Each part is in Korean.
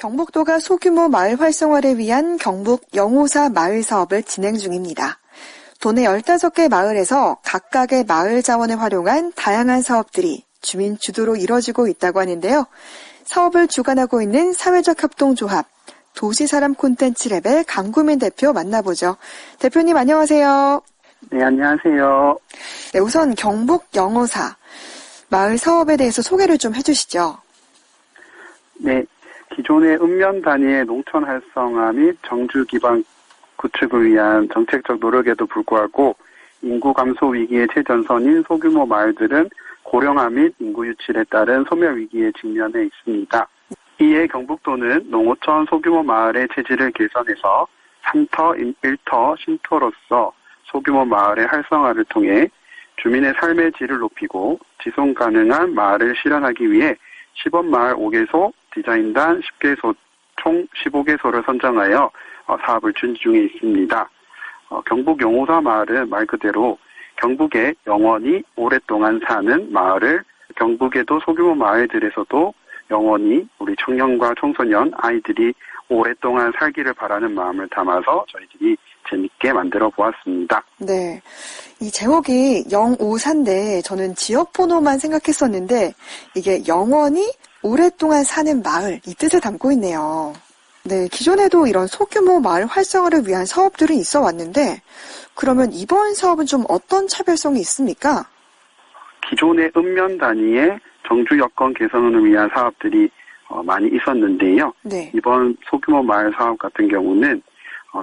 경북도가 소규모 마을 활성화를 위한 경북 영호사 마을 사업을 진행 중입니다. 도내 15개 마을에서 각각의 마을 자원을 활용한 다양한 사업들이 주민 주도로 이뤄지고 있다고 하는데요. 사업을 주관하고 있는 사회적 협동조합 도시사람 콘텐츠랩의 강구민 대표 만나보죠. 대표님 안녕하세요. 네, 안녕하세요. 네, 우선 경북 영호사 마을 사업에 대해서 소개를 좀 해주시죠. 네, 기존의 읍면 단위의 농촌 활성화 및 정주 기반 구축을 위한 정책적 노력에도 불구하고 인구 감소 위기의 최전선인 소규모 마을들은 고령화 및 인구 유출에 따른 소멸 위기에 직면해 있습니다. 이에 경북도는 농어촌 소규모 마을의 체질을 개선해서 3터, 1터, 신터로서 소규모 마을의 활성화를 통해 주민의 삶의 질을 높이고 지속 가능한 마을을 실현하기 위해 시범 마을 5개소, 디자인단 10개소, 총 15개소를 선정하여 어, 사업을 준비 중에 있습니다. 어, 경북 영호사 마을은 말 그대로 경북에 영원히 오랫동안 사는 마을을 경북에도 소규모 마을들에서도 영원히 우리 청년과 청소년 아이들이 오랫동안 살기를 바라는 마음을 담아서 저희들이 재밌게 만들어 보았습니다. 네. 이 제목이 영오산데 저는 지역 번호만 생각했었는데 이게 영원히 오랫동안 사는 마을 이 뜻을 담고 있네요. 네, 기존에도 이런 소규모 마을 활성화를 위한 사업들은 있어 왔는데 그러면 이번 사업은 좀 어떤 차별성이 있습니까? 기존의 읍면 단위의 정주 여건 개선을 위한 사업들이 어, 많이 있었는데요. 네. 이번 소규모 마을 사업 같은 경우는 어,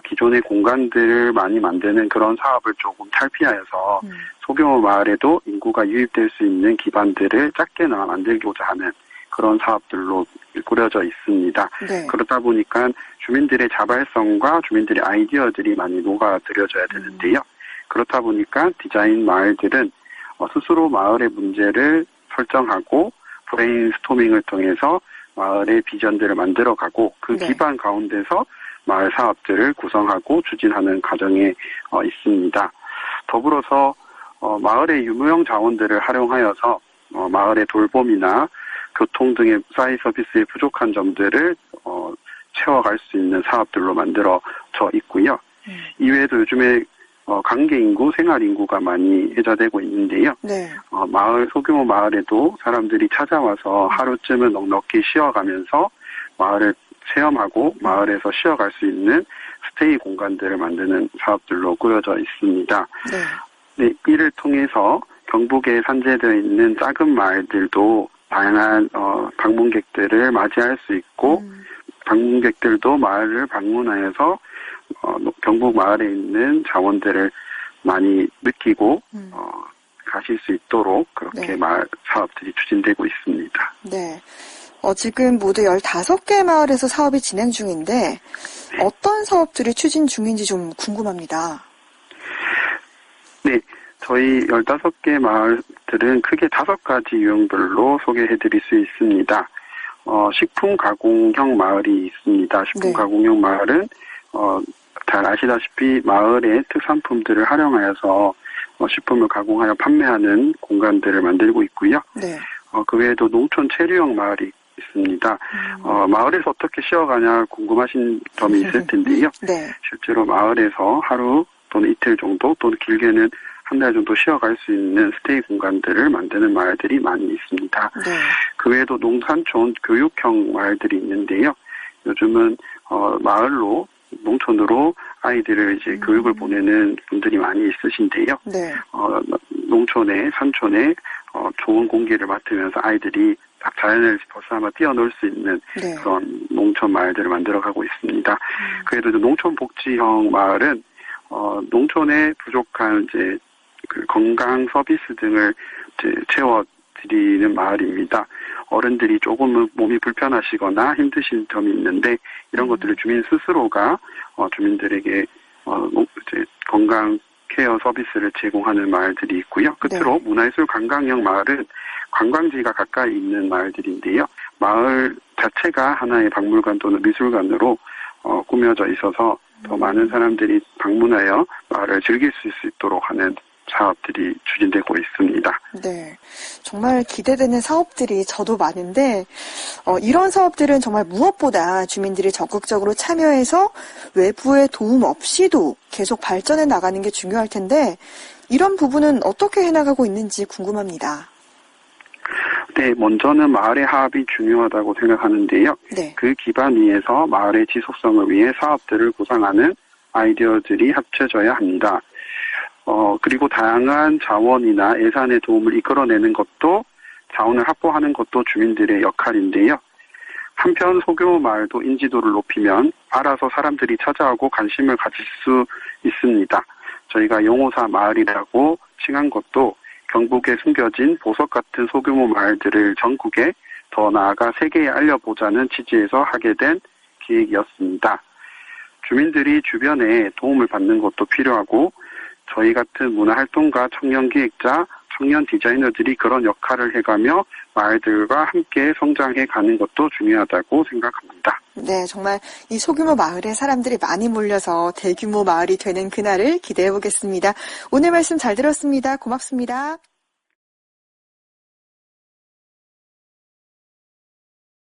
기존의 공간들을 많이 만드는 그런 사업을 조금 탈피하여서 음. 소규모 마을에도 인구가 유입될 수 있는 기반들을 작게나마 만들고자 하는 그런 사업들로 꾸려져 있습니다. 네. 그러다 보니까 주민들의 자발성과 주민들의 아이디어들이 많이 녹아들여져야 되는데요. 그렇다 보니까 디자인 마을들은 어, 스스로 마을의 문제를 설정하고 브레인스토밍을 통해서 마을의 비전들을 만들어가고 그 네. 기반 가운데서 마을 사업들을 구성하고 추진하는 과정에 어, 있습니다. 더불어서 어, 마을의 유무형 자원들을 활용하여서 어, 마을의 돌봄이나 교통 등의 사이 서비스의 부족한 점들을 어, 채워갈 수 있는 사업들로 만들어져 있고요. 음. 이외에도 요즘에 어, 관계 인구, 생활 인구가 많이 회자되고 있는데요. 네. 어, 마을 소규모 마을에도 사람들이 찾아와서 하루쯤은 넉넉히 쉬어가면서 마을을 체험하고 마을에서 쉬어갈 수 있는 스테이 공간들을 만드는 사업들로 꾸려져 있습니다. 네. 네, 이를 통해서 경북에 산재되어 있는 작은 마을들도 다양한 어, 방문객들을 맞이할 수 있고 음. 방문객들도 마을을 방문하여서 어, 경북 마을에 있는 자원들을 많이 느끼고 음. 어, 가실 수 있도록 그렇게 네. 마을 사업들이 추진되고 있습니다. 네. 어, 지금 모두 15개 마을에서 사업이 진행 중인데 어떤 사업들이 추진 중인지 좀 궁금합니다. 네, 저희 15개 마을들은 크게 다섯 가지 유형별로 소개해 드릴 수 있습니다. 어, 식품 가공형 마을이 있습니다. 식품 네. 가공형 마을은 어, 잘 아시다시피 마을의 특산품들을 활용하여서 어, 식품을 가공하여 판매하는 공간들을 만들고 있고요. 네. 어, 그 외에도 농촌 체류형 마을이 있습니다. 음. 어, 마을에서 어떻게 쉬어가냐 궁금하신 점이 있을 텐데요. 네. 실제로 마을에서 하루 또는 이틀 정도 또는 길게는 한 달 정도 쉬어갈 수 있는 스테이 공간들을 만드는 마을들이 많이 있습니다. 네. 그 외에도 농산촌 교육형 마을들이 있는데요. 요즘은 어, 마을로 농촌으로 아이들을 이제 음. 교육을 보내는 분들이 많이 있으신데요. 네. 어, 농촌에 산촌에 어, 좋은 공기를 맡으면서 아이들이 딱 자연을 벗어나며 뛰어놀 수 있는 네. 그런 농촌 마을들을 만들어가고 있습니다. 음. 그래도 이제 농촌 복지형 마을은 어, 농촌에 부족한 이제 그 건강 서비스 등을 이제 채워 드리는 마을입니다. 어른들이 조금은 몸이 불편하시거나 힘드신 점이 있는데 이런 음. 것들을 주민 스스로가 어, 주민들에게 어, 농- 이제 건강 케어 서비스를 제공하는 마을들이 있고요. 끝으로 문화예술 관광형 마을은 관광지가 가까이 있는 마을들인데요. 마을 자체가 하나의 박물관 또는 미술관으로 어, 꾸며져 있어서 더 음. 많은 사람들이 방문하여 마을을 즐길 수 있도록 하는 사업들이 추진되고 있습니다. 네. 정말 기대되는 사업들이 저도 많은데, 어, 이런 사업들은 정말 무엇보다 주민들이 적극적으로 참여해서 외부의 도움 없이도 계속 발전해 나가는 게 중요할 텐데, 이런 부분은 어떻게 해나가고 있는지 궁금합니다. 네, 먼저는 마을의 화합이 중요하다고 생각하는데요. 네. 그 기반 위에서 마을의 지속성을 위해 사업들을 구상하는 아이디어들이 합쳐져야 합니다. 어, 그리고 다양한 자원이나 예산의 도움을 이끌어내는 것도 자원을 확보하는 것도 주민들의 역할인데요. 한편 소규모 마을도 인지도를 높이면 알아서 사람들이 찾아오고 관심을 가질 수 있습니다. 저희가 용호사 마을이라고 칭한 것도 경북에 숨겨진 보석 같은 소규모 마을들을 전국에 더 나아가 세계에 알려보자는 취지에서 하게 된 기획이었습니다. 주민들이 주변에 도움을 받는 것도 필요하고 저희 같은 문화활동가, 청년기획자, 청년 디자이너들이 그런 역할을 해가며 마을들과 함께 성장해 가는 것도 중요하다고 생각합니다. 네, 정말 이 소규모 마을에 사람들이 많이 몰려서 대규모 마을이 되는 그날을 기대해 보겠습니다. 오늘 말씀 잘 들었습니다. 고맙습니다.